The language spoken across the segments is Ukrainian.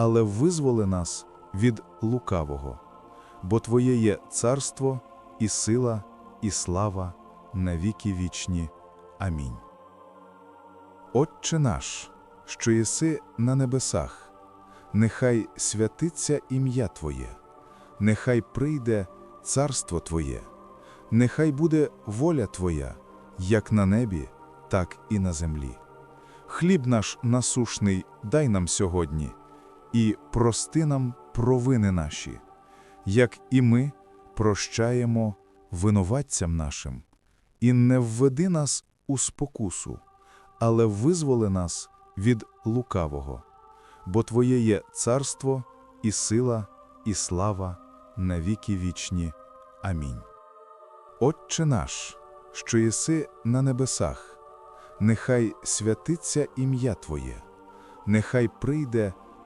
але визволи нас від лукавого, бо Твоє є царство і сила, і слава на віки вічні. Амінь. Отче наш, що єси на небесах, нехай святиться ім'я Твоє, нехай прийде царство Твоє, нехай буде воля Твоя, як на небі, так і на землі. Хліб наш насушний дай нам сьогодні, і прости нам провини наші, як і ми прощаємо винуватцям нашим, і не введи нас у спокусу, але визволи нас від лукавого, бо Твоє є царство і сила, і слава на віки вічні. Амінь. Отче наш, що єси на небесах, нехай святиться ім'я Твоє, нехай прийде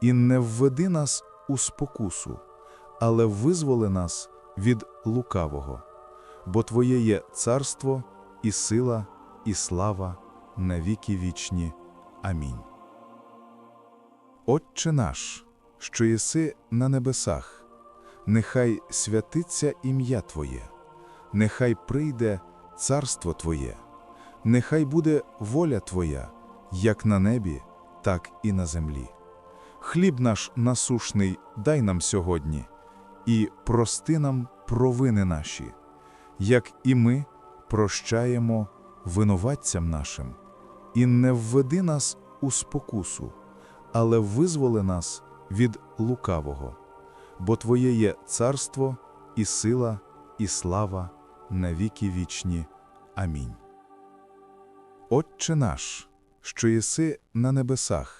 і не введи нас у спокусу, але визволи нас від лукавого, бо Твоє є царство і сила, і слава на віки вічні. Амінь. Отче наш, що єси на небесах, нехай святиться ім'я Твоє, нехай прийде царство Твоє, нехай буде воля Твоя, як на небі, так і на землі. Хліб наш насушний дай нам сьогодні, і прости нам провини наші, як і ми прощаємо винуватцям нашим, і не введи нас у спокусу, але визволи нас від лукавого, бо Твоє є царство і сила, і слава на віки вічні. Амінь. Отче наш, що єси на небесах,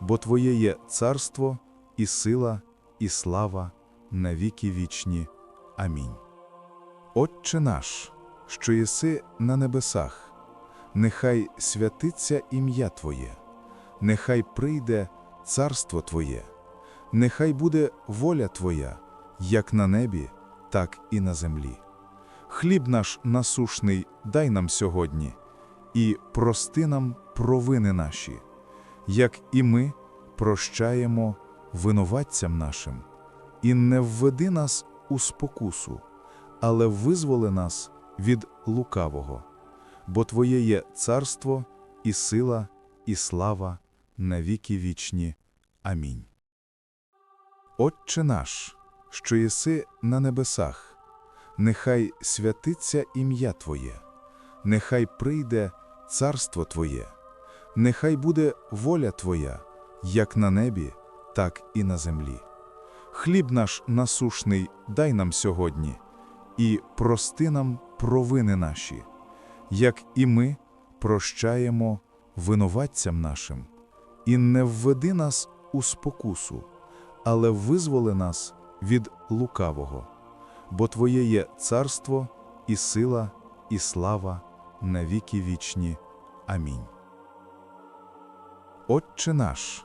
бо Твоє є царство і сила, і слава на віки вічні. Амінь. Отче наш, що єси на небесах, нехай святиться ім'я Твоє, нехай прийде царство Твоє, нехай буде воля Твоя, як на небі, так і на землі. Хліб наш насушний дай нам сьогодні, і прости нам провини наші, як і ми прощаємо винуватцям нашим, і не введи нас у спокусу, але визволи нас від лукавого, бо Твоє є царство і сила, і слава на віки вічні. Амінь. Отче наш, що єси на небесах, нехай святиться ім'я Твоє, нехай прийде царство Твоє, нехай буде воля Твоя, як на небі, так і на землі. Хліб наш насушний дай нам сьогодні, і прости нам провини наші, як і ми прощаємо винуватцям нашим, і не введи нас у спокусу, але визволи нас від лукавого, бо Твоє є царство і сила, і слава на віки вічні. Амінь. Отче наш,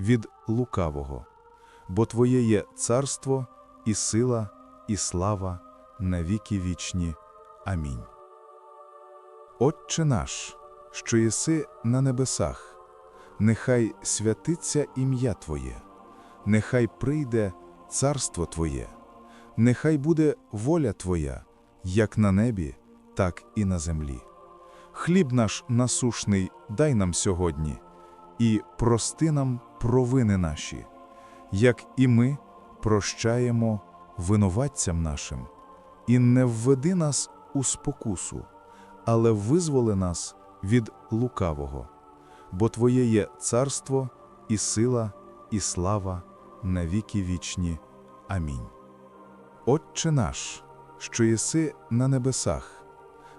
від лукавого, бо Твоє є царство і сила, і слава на віки вічні. Амінь. Отче наш, що єси на небесах, нехай святиться ім'я Твоє, нехай прийде царство Твоє, нехай буде воля Твоя, як на небі, так і на землі. Хліб наш насушний дай нам сьогодні, і прости нам провини наші, як і ми прощаємо винуватцям нашим, і не введи нас у спокусу, але визволи нас від лукавого, бо Твоє є царство і сила, і слава на віки вічні. Амінь. Отче наш, що єси на небесах,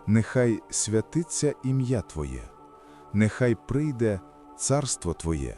нехай святиться ім'я Твоє, нехай прийде царство Твоє,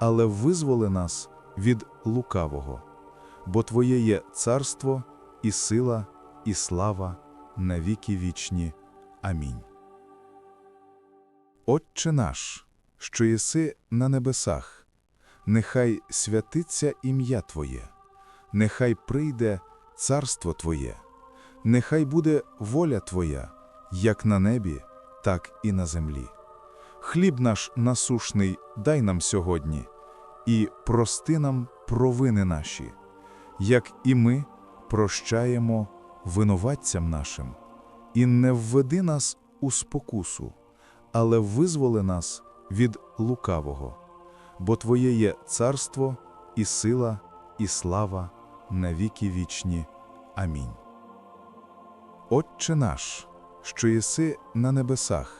але визволи нас від лукавого, бо Твоє є царство і сила, і слава на віки вічні. Амінь. Отче наш, що єси на небесах, нехай святиться ім'я Твоє, нехай прийде царство Твоє, нехай буде воля Твоя, як на небі, так і на землі. Хліб наш насушний дай нам сьогодні, і прости нам провини наші, як і ми прощаємо винуватцям нашим, і не введи нас у спокусу, але визволи нас від лукавого, бо Твоє є царство і сила, і слава на віки вічні. Амінь. Отче наш, що єси на небесах,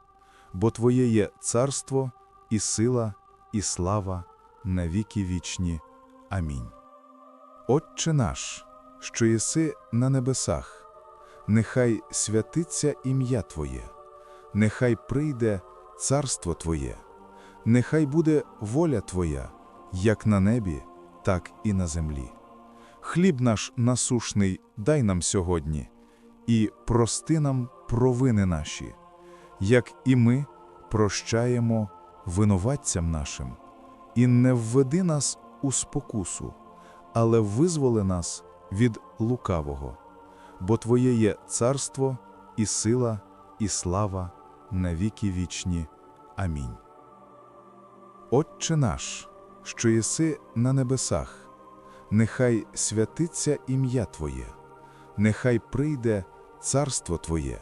бо Твоє є царство і сила, і слава на віки вічні. Амінь. Отче наш, що єси на небесах, нехай святиться ім'я Твоє, нехай прийде царство Твоє, нехай буде воля Твоя, як на небі, так і на землі. Хліб наш насушний дай нам сьогодні, і прости нам провини наші, як і ми прощаємо винуватцям нашим, і не введи нас у спокусу, але визволи нас від лукавого, бо Твоє є царство і сила, і слава на віки вічні. Амінь. Отче наш, що єси на небесах, нехай святиться ім'я Твоє, нехай прийде царство Твоє,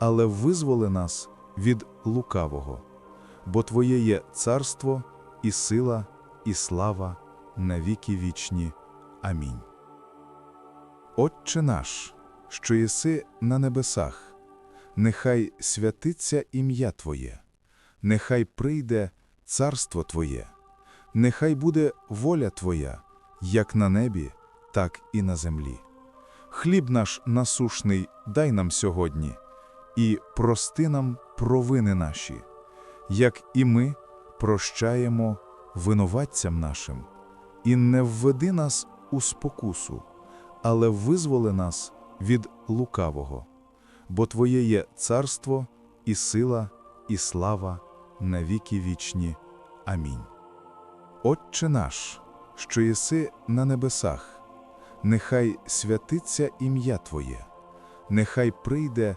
але визволи нас від лукавого, бо Твоє є царство і сила, і слава на віки вічні. Амінь. Отче наш, що єси на небесах, нехай святиться ім'я Твоє, нехай прийде царство Твоє, нехай буде воля Твоя, як на небі, так і на землі. Хліб наш насушний дай нам сьогодні, і прости нам провини наші, як і ми прощаємо винуватцям нашим, і не введи нас у спокусу, але визволи нас від лукавого, бо Твоє є царство і сила, і слава на віки вічні. Амінь. Отче наш, що єси на небесах, нехай святиться ім'я Твоє, нехай прийде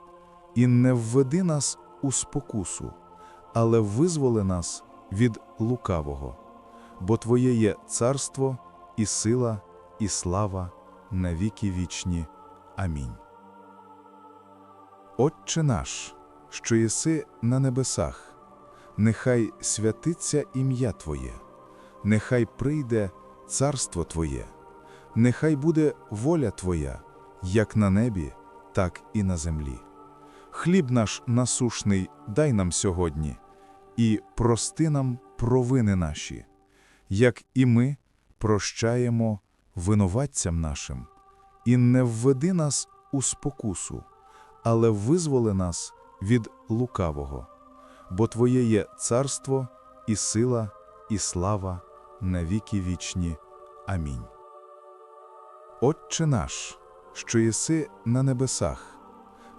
і не введи нас у спокусу, але визволи нас від лукавого, бо Твоє є царство і сила, і слава на віки вічні. Амінь. Отче наш, що єси на небесах, нехай святиться ім'я Твоє, нехай прийде царство Твоє, нехай буде воля Твоя, як на небі, так і на землі. Хліб наш насушний дай нам сьогодні, і прости нам провини наші, як і ми прощаємо винуватцям нашим, і не введи нас у спокусу, але визволи нас від лукавого, бо Твоє є царство і сила, і слава на віки вічні. Амінь. Отче наш, що єси на небесах,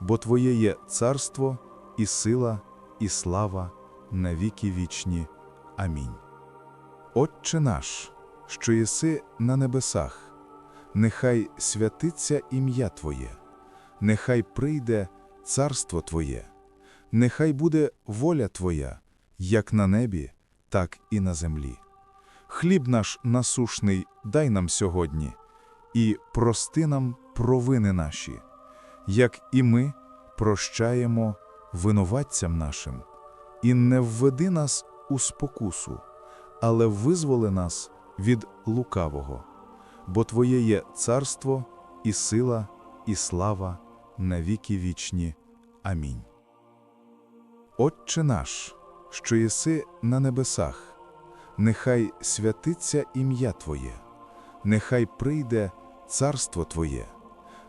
бо Твоє є царство і сила, і слава на віки вічні. Амінь. Отче наш, що єси на небесах, нехай святиться ім'я Твоє, нехай прийде царство Твоє, нехай буде воля Твоя, як на небі, так і на землі. Хліб наш насушний дай нам сьогодні, і прости нам провини наші, як і ми прощаємо винуватцям нашим, і не введи нас у спокусу, але визволи нас від лукавого, бо Твоє є царство і сила, і слава на віки вічні. Амінь. Отче наш, що єси на небесах, нехай святиться ім'я Твоє, нехай прийде царство Твоє,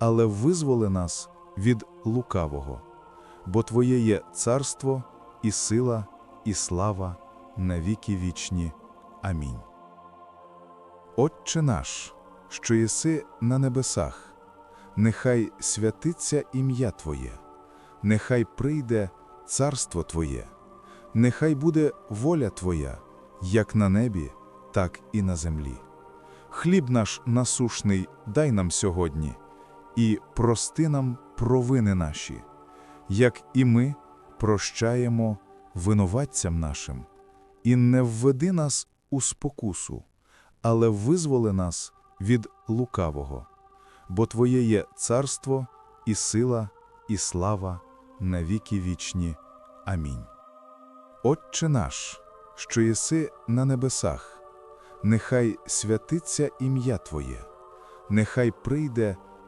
але визволи нас від лукавого, бо Твоє є царство і сила, і слава на віки вічні. Амінь. Отче наш, що єси на небесах, нехай святиться ім'я Твоє, нехай прийде царство Твоє, нехай буде воля Твоя, як на небі, так і на землі. Хліб наш насушний дай нам сьогодні, і прости нам провини наші, як і ми прощаємо винуватцям нашим, і не введи нас у спокусу, але визволи нас від лукавого, бо Твоє є царство і сила, і слава на віки вічні. Амінь. Отче наш, що єси на небесах, нехай святиться ім'я Твоє, нехай прийде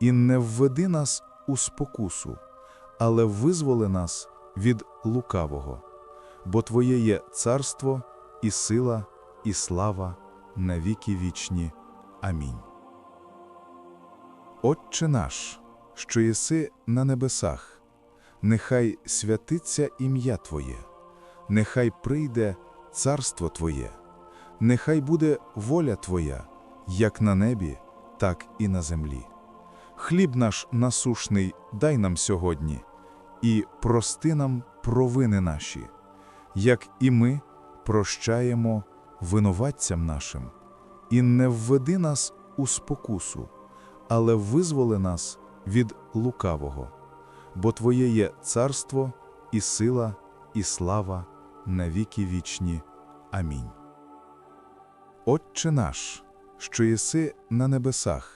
і не введи нас у спокусу, але визволи нас від лукавого, бо Твоє є царство і сила, і слава на віки вічні. Амінь. Отче наш, що єси на небесах, нехай святиться ім'я Твоє, нехай прийде царство Твоє, нехай буде воля Твоя, як на небі, так і на землі. Хліб наш насушний дай нам сьогодні, і прости нам провини наші, як і ми прощаємо винуватцям нашим, і не введи нас у спокусу, але визволи нас від лукавого, бо Твоє є царство і сила, і слава на віки вічні. Амінь. Отче наш, що єси на небесах,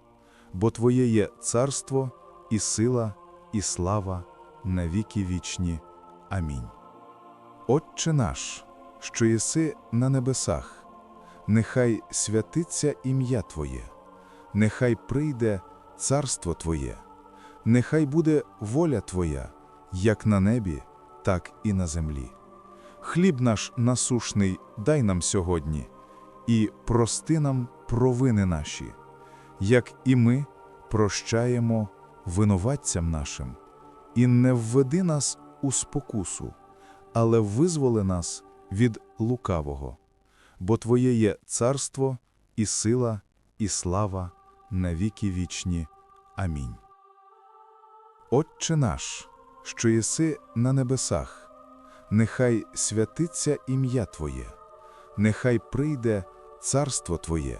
бо Твоє є царство і сила, і слава на віки вічні. Амінь. Отче наш, що єси на небесах, нехай святиться ім'я Твоє, нехай прийде царство Твоє, нехай буде воля Твоя, як на небі, так і на землі. Хліб наш насушний дай нам сьогодні, і прости нам провини наші, як і ми прощаємо винуватцям нашим, і не введи нас у спокусу, але визволи нас від лукавого, бо Твоє є царство і сила, і слава на віки вічні. Амінь. Отче наш, що єси на небесах, нехай святиться ім'я Твоє, нехай прийде царство Твоє,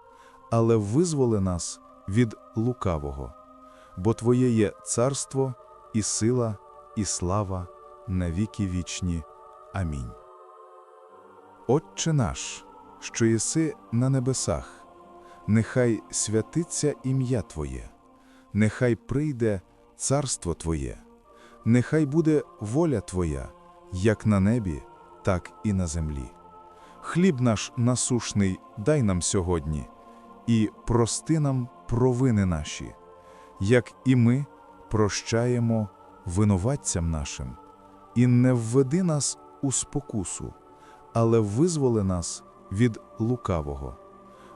але визволи нас від лукавого, бо Твоє є царство і сила, і слава на віки вічні. Амінь. Отче наш, що єси на небесах, нехай святиться ім'я Твоє, нехай прийде царство Твоє, нехай буде воля Твоя, як на небі, так і на землі. Хліб наш насушний дай нам сьогодні, і прости нам провини наші, як і ми прощаємо винуватцям нашим, і не введи нас у спокусу, але визволи нас від лукавого,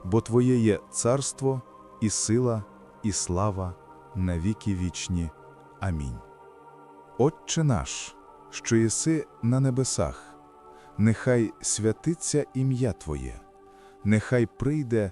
бо Твоє є царство і сила, і слава на віки вічні. Амінь. Отче наш, що єси на небесах, нехай святиться ім'я Твоє, нехай прийде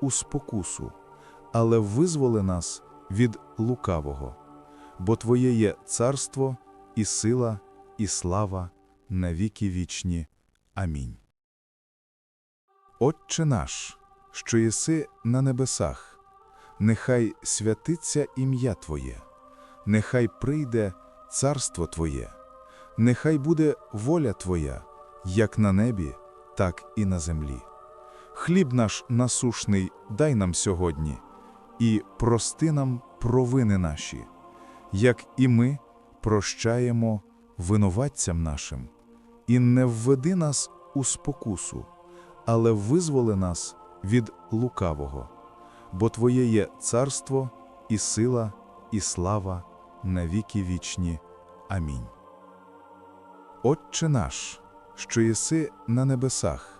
у спокусу, але визволи нас від лукавого, бо Твоє є царство і сила, і слава на віки вічні. Амінь. Отче наш, що єси на небесах, нехай святиться ім'я Твоє, нехай прийде царство Твоє, нехай буде воля Твоя, як на небі, так і на землі. Хліб наш насушний дай нам сьогодні, і прости нам провини наші, як і ми прощаємо винуватцям нашим, і не введи нас у спокусу, але визволи нас від лукавого, бо Твоє є царство і сила, і слава на віки вічні. Амінь. Отче наш, що єси на небесах,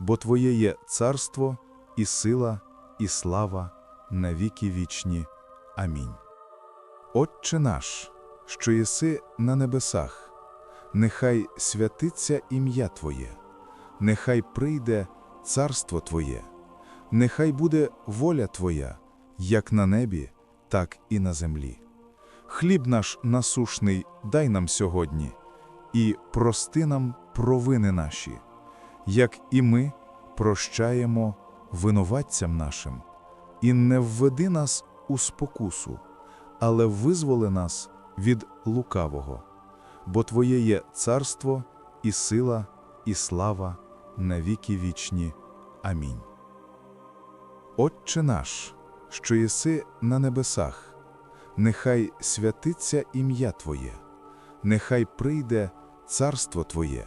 бо Твоє є царство і сила, і слава на віки вічні. Амінь. Отче наш, що єси на небесах, нехай святиться ім'я Твоє, нехай прийде царство Твоє, нехай буде воля Твоя, як на небі, так і на землі. Хліб наш насушний дай нам сьогодні, і прости нам провини наші, як і ми прощаємо винуватцям нашим, і не введи нас у спокусу, але визволи нас від лукавого, бо Твоє є царство і сила, і слава на віки вічні. Амінь. Отче наш, що єси на небесах, нехай святиться ім'я Твоє, нехай прийде царство Твоє,